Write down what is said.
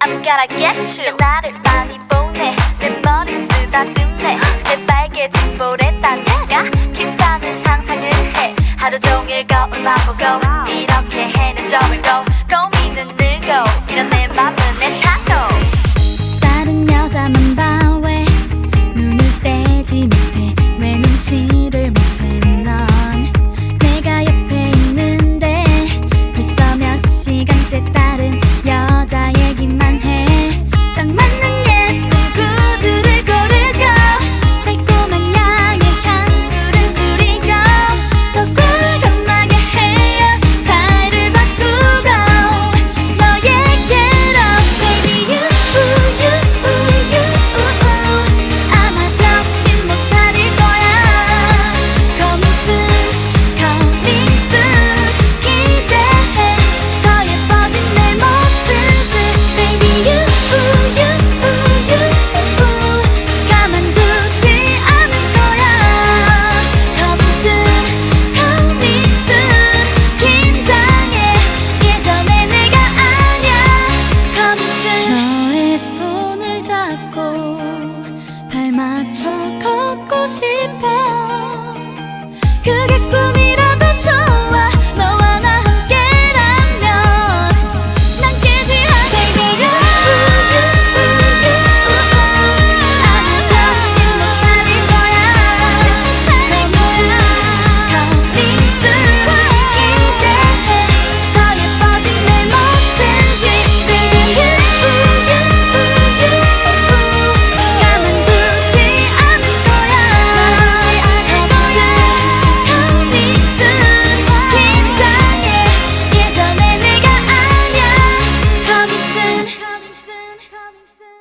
I'm gonna get you. 나를 많이 보내. 내 머리 쓰다듬네. 제 빨개진 볼에다 내가 기사는 상상을 해. 하루 종일 거울만 보고 이렇게 해는 점을 고 고민은 늘고 이런 내 맘은 내 타고 Robinson.